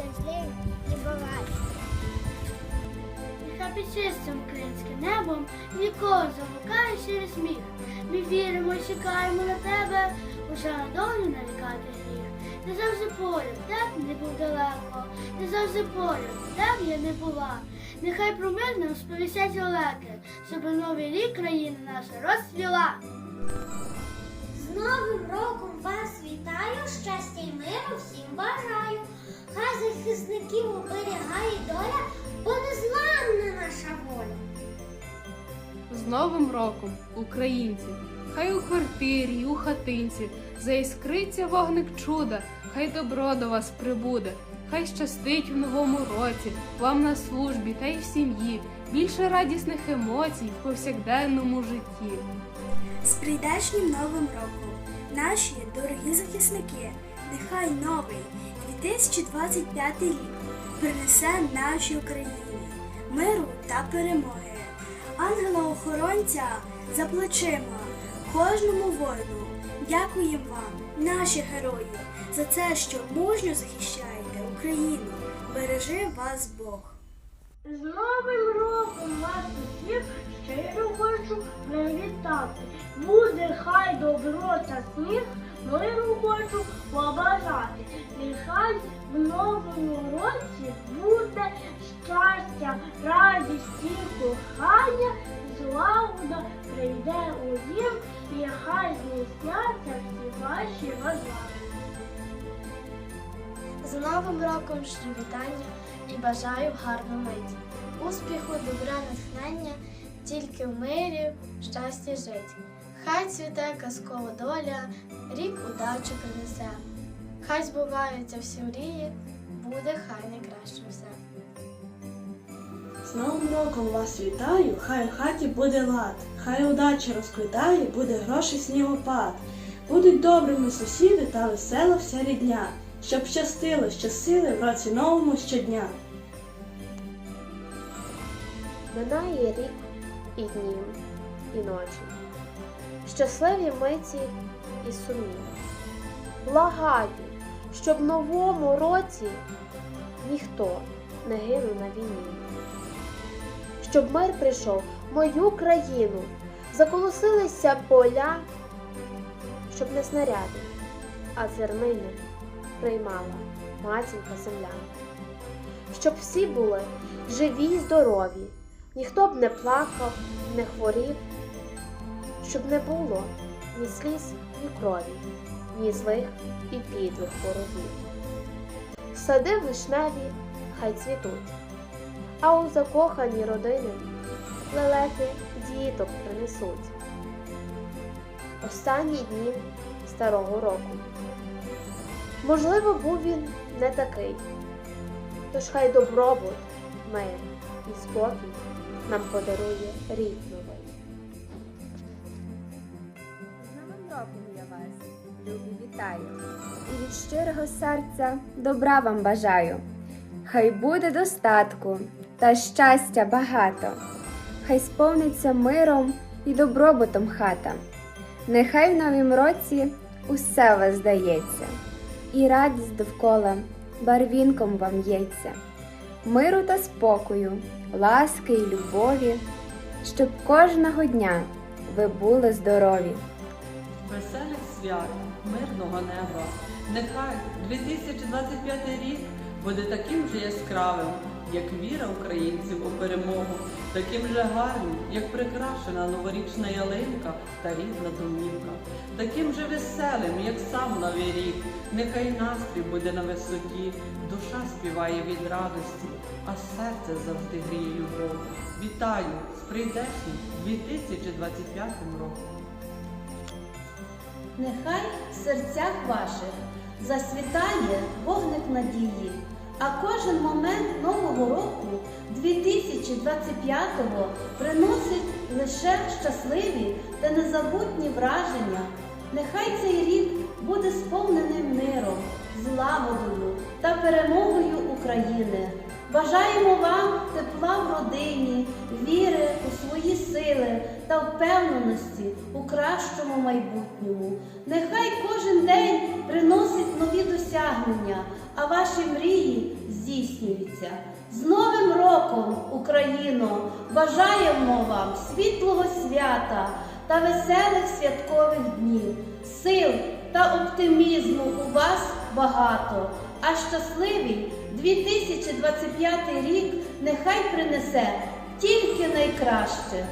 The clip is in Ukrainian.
щасливі і багаті. Нехай чистим українським небом ніколи замукає через сміх. Ми віримо, чекаємо на тебе, уже надовго нарікати гріх. Не завжди поряд, де б не був далеко, не завжди поряд, де б я не була. Нехай про мир нам сповісять олеки, щоб новий рік країна наша розцвіла. З Новим роком вас вітаю, щастя й миру всім бажаю. Захисників оберігає доля, бо незламна наша воля. З Новим роком, українці! Хай у квартирі, у хатинці заіскриться вогник чуда, хай добро до вас прибуде, хай щастить в новому році, вам на службі та й в сім'ї, більше радісних емоцій в повсякденному житті. З прийдешнім новим роком, наші дорогі захисники, нехай новий 2025 рік принесе нашій Україні миру та перемоги, ангела-охоронця за плечима, кожному воїну. Дякуємо вам, наші герої, за це, що мужньо захищаєте Україну. Бережи вас Бог! З Новим роком вас усіх щиро хочу привітати. Буде хай добро та сміх, миру хочу побажати. Нехай в новому році буде щастя, радість і кохання, злагода прийде у дім, і хай здійсняться всі ваші бажання. З Новим роком шлю вітання і бажаю гарну мить. Успіху, добра, натхнення, тільки в мирі, в щасті жить. Хай цвіте казкова доля, рік удачі принесе. Хай збуваються всі мрії, буде хай найкраще все. З Новим роком вас вітаю, хай в хаті буде лад, хай удача розквітає, буде грошей снігопад. Будуть добрими сусіди та весела вся рідня, щоб щастило, щасили в році новому щодня. Минає рік і днів, і ночі, щасливі миті і сумні. Благаю, щоб в новому році ніхто не гинув на війні. Щоб мир прийшов в мою країну, заколосилися поля, щоб не снаряди, а зернини приймала матінка земля. Щоб всі були живі й здорові, ніхто б не плакав, не хворів, щоб не було ні сліз, ні крові, ні злих і підлих ворогів. Сади вишневі хай цвітуть, а у закохані родини лелеки діток принесуть. Останні дні старого року. Можливо, був він не такий, тож хай добробут, мир і спокій нам подарує рік новий. З Новим роком я вас, любі, вітаю. І від щирого серця добра вам бажаю. Хай буде достатку та щастя багато. Хай сповниться миром і добробутом хата. Нехай в новім році усе вас здається, і радість довкола барвінком вам ється. Миру та спокою, ласки і любові, щоб кожного дня ви були здорові. Веселих свят, мирного неба. Нехай 2025 рік буде таким же яскравим, як віра українців у перемогу, таким же гарним, як прикрашена новорічна ялинка та рідна домівка, таким же веселим, як сам новий рік. Нехай настрій буде на висоті, душа співає від радості, а серце завжди гріє любов. Вітаю з прийдешнім 2025 роком. Нехай в серцях ваших засвітає вогник надії, а кожен момент нового року 2025-го приносить лише щасливі та незабутні враження. Нехай цей рік буде сповненим миром, злагодою та перемогою України. Бажаємо вам тепла в родині, віри у свої сили та впевненості у кращому майбутньому. Нехай кожен день приносить нові досягнення, а ваші мрії здійснюються. З Новим роком, Україно! Бажаємо вам світлого свята та веселих святкових днів, сил та оптимізму у вас багато, а щасливий 2025 рік нехай принесе тільки найкраще.